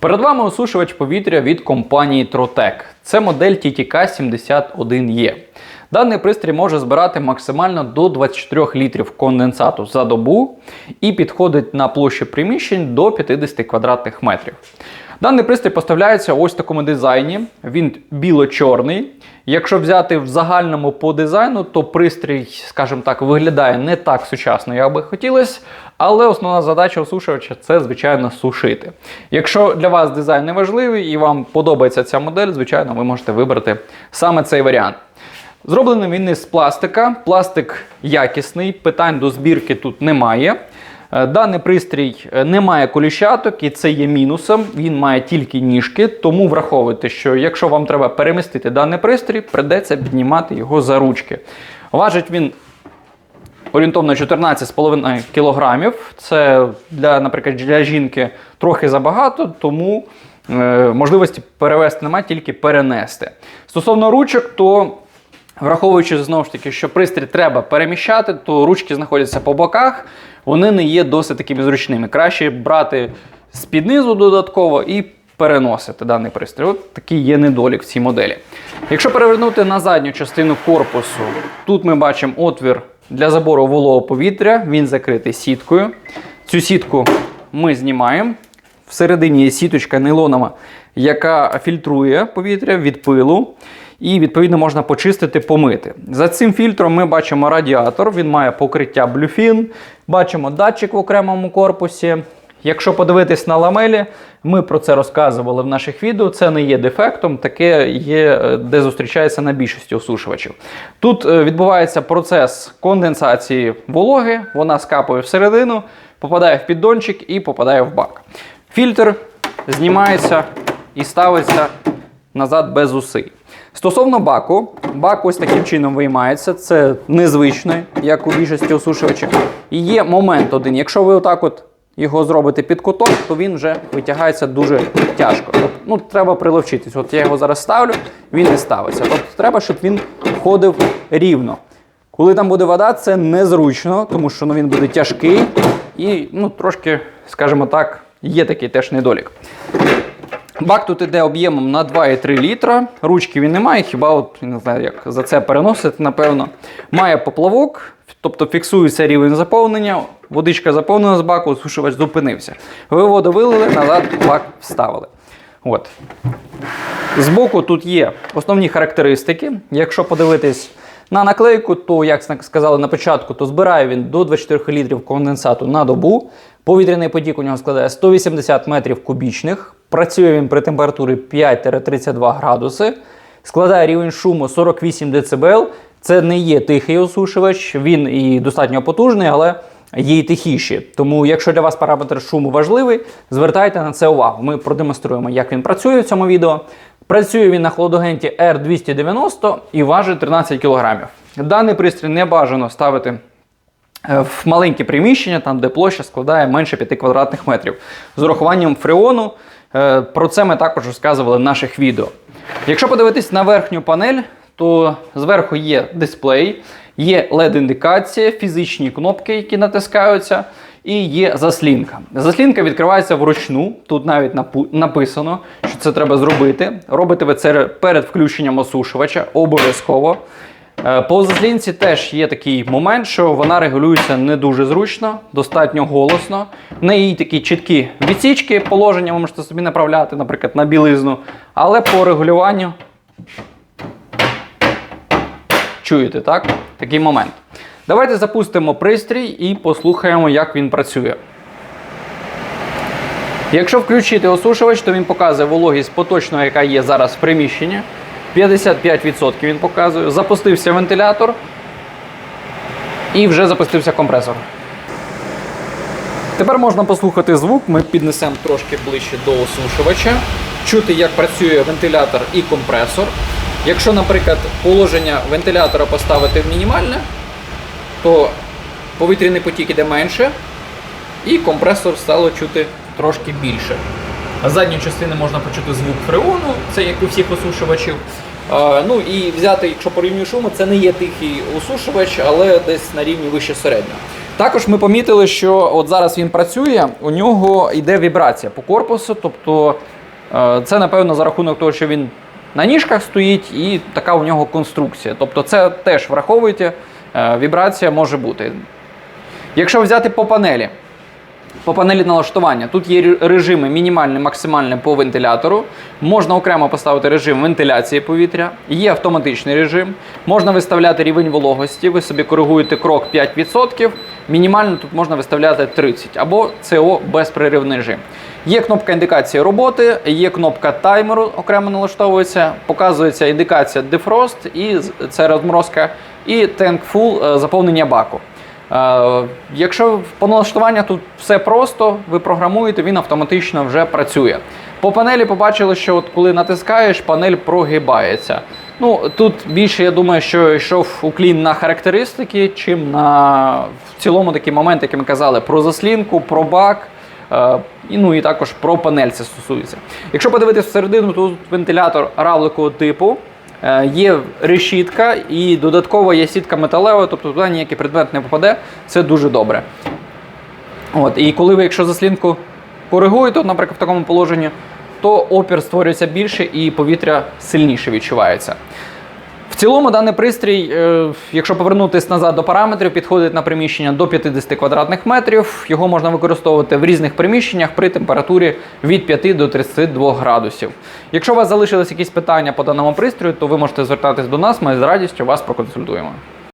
Перед вами осушувач повітря від компанії Trotec. Це модель TTK 71E. Даний пристрій може збирати максимально до 24 літрів конденсату за добу і підходить на площі приміщень до 50 квадратних метрів. Даний пристрій поставляється ось в такому дизайні. Він біло-чорний. Якщо взяти в загальному по дизайну, то пристрій, скажімо так, виглядає не так сучасно, як би хотілося. Але основна задача осушувача це, звичайно, сушити. Якщо для вас дизайн не важливий і вам подобається ця модель, звичайно, ви можете вибрати саме цей варіант. Зроблений він із пластика. Пластик якісний, питань до збірки тут немає. Е, Даний пристрій е, не має коліщаток, і це є мінусом. Він має тільки ніжки, тому враховуйте, що якщо вам треба перемістити даний пристрій, придеться піднімати його за ручки. Важить він орієнтовно 14,5 кг. Це для, наприклад, для жінки трохи забагато, тому е, можливості перевести немає, тільки перенести. Стосовно ручок, то Враховуючи знову ж таки, що пристрій треба переміщати, то ручки знаходяться по боках, вони не є досить такими зручними. Краще брати з-під низу додатково і переносити даний пристрій. От такий є недолік в цій моделі. Якщо перевернути на задню частину корпусу, тут ми бачимо отвір для забору вологого повітря, він закритий сіткою. Цю сітку ми знімаємо. Всередині є сіточка нейлонова, яка фільтрує повітря від пилу. І, відповідно, можна почистити, помити. За цим фільтром ми бачимо радіатор, він має покриття блюфін, бачимо датчик в окремому корпусі. Якщо подивитись на ламелі, ми про це розказували в наших відео. Це не є дефектом, таке є, е, де зустрічається на більшості осушувачів. Тут е, відбувається процес конденсації вологи, вона скапує всередину, попадає в піддончик і попадає в бак. Фільтр знімається і ставиться назад без зусиль. Стосовно баку, бак ось таким чином виймається. Це незвично, як у більшості осушувачів. І є момент один. Якщо ви отак от його зробите під куток, то він вже витягається дуже тяжко. Ну, треба приловчитись. От я його зараз ставлю, він не ставиться. Тобто треба, щоб він ходив рівно. Коли там буде вода, це незручно, тому що ну, він буде тяжкий і ну, трошки, скажімо так, є такий теж недолік. Бак тут іде об'ємом на 2,3 літра. Ручки він не має, хіба от, не знаю, як за це переносити, напевно. Має поплавок, тобто фіксується рівень заповнення, водичка заповнена з баку, сушувач зупинився. Ви воду вилили, назад бак вставили. От. Збоку тут є основні характеристики. Якщо подивитись на наклейку, то, як сказали на початку, то збирає він до 24 літрів конденсату на добу. Повітряний потік у нього складає 180 метрів кубічних. Працює він при температурі 5-32 градуси. Складає рівень шуму 48 дБ. Це не є тихий осушувач, він і достатньо потужний, але є й тихіші. Тому, якщо для вас параметр шуму важливий, звертайте на це увагу. Ми продемонструємо, як він працює в цьому відео. Працює він на холодогенті R290 і важить 13 кг. Даний пристрій не бажано ставити е, в маленьке приміщення, там де площа складає менше 5 квадратних метрів. З урахуванням фреону. Е, Про це ми також розказували в наших відео. Якщо подивитись на верхню панель, то зверху є дисплей, є LED-індикація, фізичні кнопки, які натискаються, і є заслінка. Заслінка відкривається вручну. Тут навіть написано, що це треба зробити. Робите ви це перед включенням осушувача, обов'язково. Е, По заслінці теж є такий момент, що вона регулюється не дуже зручно, достатньо голосно. В неї такі чіткі відсічки, положення ви можете собі направляти, наприклад, на білизну. Але по регулюванню чуєте, так? Такий момент. Давайте запустимо пристрій і послухаємо, як він працює. Якщо включити осушувач, то він показує вологість поточного, яка є зараз в приміщенні. 55% він показує. Запустився вентилятор і вже запустився компресор. Тепер можна послухати звук, ми піднесемо трошки ближче до осушувача, чути, як працює вентилятор і компресор. Якщо, наприклад, положення вентилятора поставити в мінімальне, то повітряний потік іде менше, і компресор стало чути трошки більше. З задньої частини можна почути звук фреону, це як у всіх осушувачів. А, ну і взяти, якщо по рівню шуму, це не є тихий осушувач, але десь на рівні вище середнього. Також ми помітили, що от зараз він працює, у нього йде вібрація по корпусу, тобто е, це напевно за рахунок того, що він на ніжках стоїть, і така у нього конструкція. Тобто це теж враховуйте, вібрація може бути. Якщо взяти по панелі, по панелі налаштування, тут є режими мінімальний, максимальний по вентилятору. Можна окремо поставити режим вентиляції повітря, є автоматичний режим. Можна виставляти рівень вологості, ви собі коригуєте крок 5%, мінімально тут можна виставляти 30% або СО безперервний режим. Є кнопка індикації роботи, є кнопка таймеру, окремо налаштовується, показується індикація Defrost, і це розморозка, і Full е, заповнення баку. Е, Якщо по налаштуванню тут все просто, ви програмуєте, він автоматично вже працює. По панелі побачили, що от коли натискаєш, панель прогибається. Ну, тут більше, я думаю, що йшов уклін на характеристики, чим на в цілому такі моменти, які ми казали, про заслінку, про бак. Е, ну і також про панель це стосується. Якщо подивитися всередину, тут вентилятор равликового типу. Е, Є решітка і додатково є сітка металева, тобто туди ніякий предмет не попаде. Це дуже добре. От, і коли ви, якщо заслінку коригуєте, наприклад, в такому положенні, то опір створюється більше і повітря сильніше відчувається. В цілому даний пристрій, е, якщо повернутися назад до параметрів, підходить на приміщення до 50 квадратних метрів. Його можна використовувати в різних приміщеннях при температурі від 5 до 32 градусів. Якщо у вас залишились якісь питання по даному пристрою, то ви можете звертатись до нас, ми з радістю вас проконсультуємо.